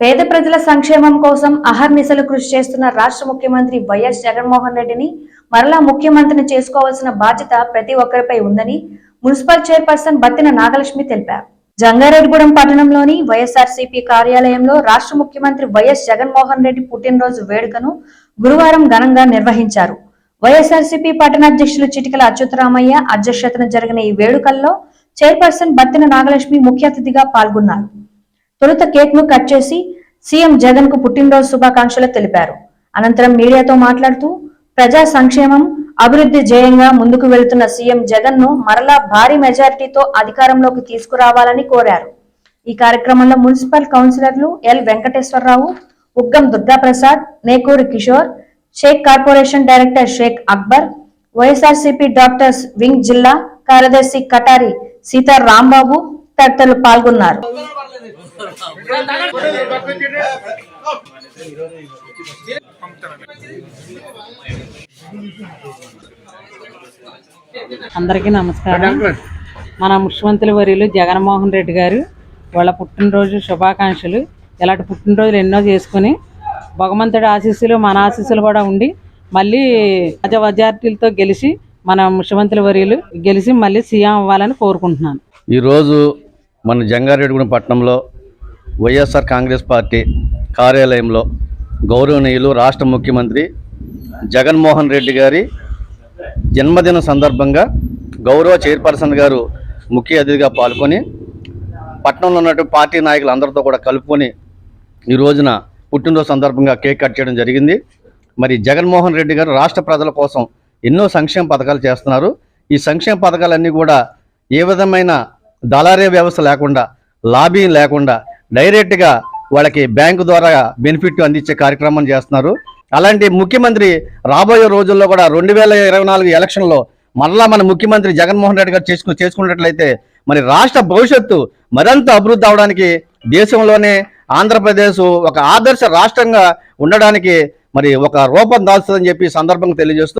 పేద ప్రజల సంక్షేమం కోసం అహర్నిశలు కృషి చేస్తున్న రాష్ట్ర ముఖ్యమంత్రి వైఎస్ జగన్మోహన్ రెడ్డిని మరలా ముఖ్యమంత్రిని చేసుకోవాల్సిన బాధ్యత ప్రతి ఒక్కరిపై ఉందని మున్సిపల్ చైర్పర్సన్ బత్తిన నాగలక్ష్మి తెలిపారు. జంగారెడ్డిగూడెం పట్టణంలోని వైఎస్ఆర్సీపీ కార్యాలయంలో రాష్ట్ర ముఖ్యమంత్రి వైఎస్ జగన్మోహన్ రెడ్డి పుట్టినరోజు వేడుకను గురువారం ఘనంగా నిర్వహించారు. వైఎస్ఆర్సీపీ పట్టణాధ్యక్షులు చిటికల అచ్యుతరామయ్య అధ్యక్షతన జరిగిన ఈ వేడుకల్లో చైర్పర్సన్ బత్తిన నాగలక్ష్మి ముఖ్య అతిథిగా పాల్గొన్నారు. తొలుత కేక్ను కట్ చేసి సీఎం జగన్కు పుట్టినరోజు శుభాకాంక్షలు తెలిపారు. అనంతరం మీడియాతో మాట్లాడుతూ ప్రజా సంక్షేమం అభివృద్ధి ధ్యేయంగా ముందుకు వెళుతున్న సీఎం జగన్ను మరలా భారీ మెజారిటీతో అధికారంలోకి తీసుకురావాలని కోరారు. ఈ కార్యక్రమంలో మున్సిపల్ కౌన్సిలర్లు L Venkateswararao Uggam Durgaprasad Nekuri Kishore Shaik corporation director Shaik Akbar YSRCP doctors wing జిల్లా కార్యదర్శి కటారి సీతారాంబాబు తదితరులు పాల్గొన్నారు. అందరికీ నమస్కారం. మన ముఖ్యమంత్రి వర్యులు జగన్మోహన్ రెడ్డి గారు వాళ్ళ పుట్టినరోజు శుభాకాంక్షలు. ఇలాంటి పుట్టినరోజులు ఎన్నో చేసుకుని భగవంతుడి ఆశీస్సులు మన ఆశీస్సులు కూడా ఉండి మళ్ళీ అజ మెజార్టీలతో గెలిచి మన ముఖ్యమంత్రి వర్యులు గెలిచి మళ్ళీ సీఎం అవ్వాలని కోరుకుంటున్నాను. ఈరోజు మన జంగారెడ్డిగూడెం పట్టణంలో వైఎస్ఆర్ కాంగ్రెస్ పార్టీ కార్యాలయంలో గౌరవనీయులు రాష్ట్ర ముఖ్యమంత్రి జగన్మోహన్ రెడ్డి గారి జన్మదిన సందర్భంగా గౌరవ చైర్పర్సన్ గారు ముఖ్య అతిథిగా పాల్గొని పట్టణంలో ఉన్నటువంటి పార్టీ నాయకులు అందరితో కూడా కలుపుకొని ఈ రోజున పుట్టినరోజు సందర్భంగా కేక్ కట్ చేయడం జరిగింది. మరి జగన్మోహన్ రెడ్డి గారు రాష్ట్ర ప్రజల కోసం ఎన్నో సంక్షేమ పథకాలు చేస్తున్నారు. ఈ సంక్షేమ పథకాలన్నీ కూడా ఏ విధమైన దళారీ వ్యవస్థ లేకుండా లాబీ లేకుండా డైరెక్ట్గా వాళ్ళకి బ్యాంకు ద్వారా బెనిఫిట్ అందించే కార్యక్రమం చేస్తున్నారు. అలాంటి ముఖ్యమంత్రి రాబోయే రోజుల్లో కూడా రెండు వేల ఇరవై నాలుగు ఎలక్షన్లో మరలా మన ముఖ్యమంత్రి జగన్మోహన్ రెడ్డి గారు చేసుకు చేసుకున్నట్లయితే మరి రాష్ట్ర భవిష్యత్తు మరింత అభివృద్ధి అవడానికి దేశంలోనే ఆంధ్రప్రదేశ్ ఒక ఆదర్శ రాష్ట్రంగా ఉండడానికి మరి ఒక రూపం దాల్స్తుందని చెప్పి సందర్భంగా తెలియజేస్తూ